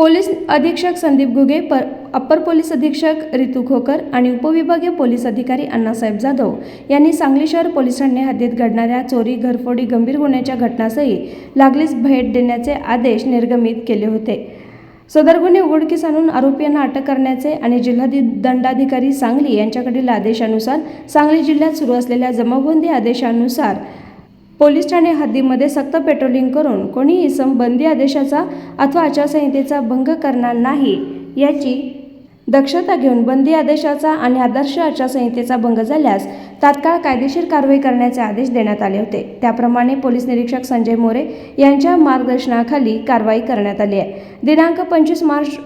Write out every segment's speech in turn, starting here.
Police अधीक्षक संदीप घुगे पर upper police अधीक्षक रितू खोकर आणि उपविभागीय पोलीस अधिकारी अण्णासाहेब जाधव यांनी सांगली शहर पोलीस ठाणे हद्दीत घडणाऱ्या चोरी घरफोडी गंभीर गुन्ह्याच्या घटनासही लागलीच भेट देण्याचे आदेश निर्गमित केले होते. सदर गुन्हे उघडकीस आणून आरोपींना अटक करण्याचे आणि जिल्हाधि दंडाधिकारी सांगली यांच्याकडील आदेशानुसार सांगली जिल्ह्यात सुरू असलेल्या जमावबंदी आदेशानुसार पोलीस ठाणे हद्दीमध्ये सक्त पेट्रोलिंग करून कोणी इसम बंदी आदेशाचा अथवा आचारसंहितेचा भंग करणार नाही याची दक्षता घेऊन बंदी आदेशाचा आणि आदर्श आचारसंहितेचा भंग झाल्यास तात्काळ कायदेशीर कारवाई करण्याचे आदेश देण्यात आले होते. त्याप्रमाणे पोलीस निरीक्षक संजय मोरे यांच्या मार्गदर्शनाखाली कारवाई करण्यात आली आहे. दिनांक पंचवीस मार्च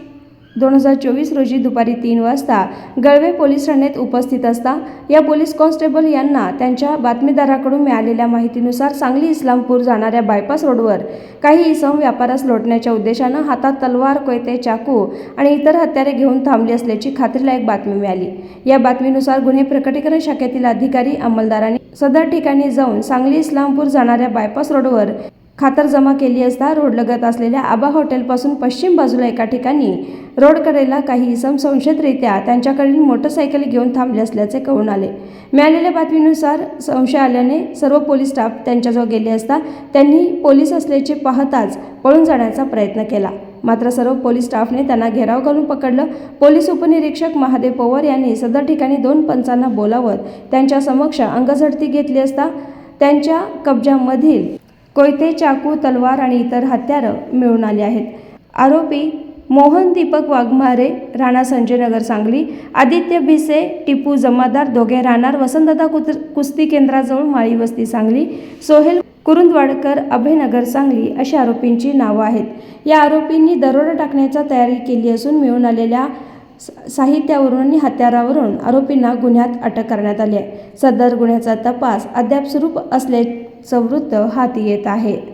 दोन हजार चोवीस रोजी दुपारी तीन वाजता गळवे पोलीस ठाण्यात उपस्थित असता या पोलीस कॉन्स्टेबल यांना त्यांच्या बातमीदाराकडून मिळालेल्या माहितीनुसार सांगली इस्लामपूर जाणाऱ्या बायपास रोडवर काही इसम व्यापारास लोटण्याच्या उद्देशानं हातात तलवार कोयते चाकू आणि इतर हत्यारे घेऊन थांबली असल्याची खात्रीलायक बातमी मिळाली. या बातमीनुसार गुन्हे प्रकटीकरण शाखेतील अधिकारी अंमलदारांनी सदर ठिकाणी जाऊन सांगली इस्लामपूर जाणाऱ्या बायपास रोडवर खातर जमा केली असता रोडलगत असलेल्या आबा हॉटेलपासून पश्चिम बाजूला एका ठिकाणी रोडकडेला काही इसम संशयितरित्या त्यांच्याकडील मोटरसायकल घेऊन थांबले असल्याचे कळून आले. मिळालेल्या बातमीनुसार संशय आल्याने सर्व पोलीस स्टाफ त्यांच्याजवळ गेले असता त्यांनी पोलीस असल्याचे पाहताच पळून जाण्याचा प्रयत्न केला. मात्र सर्व पोलीस स्टाफने त्यांना घेराव घालून पकडलं. पोलीस उपनिरीक्षक महादेव पवार यांनी सदर ठिकाणी दोन पंचांना बोलावत त्यांच्या समक्ष अंगझडती घेतली असता त्यांच्या कब्जामधील कोयते चाकू तलवार आणि इतर हत्यारं मिळून आली आहेत. आरोपी मोहन दीपक वाघमारे राणा संजय नगर सांगली आदित्य भिसे टिपू जमादार दोघे राहणार वसंतदा कुत्र कुस्ती केंद्राजवळ माळी वस्ती सांगली सोहेल कुरुंदवाडकर अभयनगर सांगली अशी आरोपींची नावं आहेत. या आरोपींनी दरोडा टाकण्याचा तयारी केली असून मिळून आलेल्या स- साहित्यावरून आणि हत्यारावरून आरोपींना गुन्ह्यात अटक करण्यात आली आहे. सदर गुन्ह्याचा तपास अद्याप सुरू असल्या वृत्त हाती येत आहे.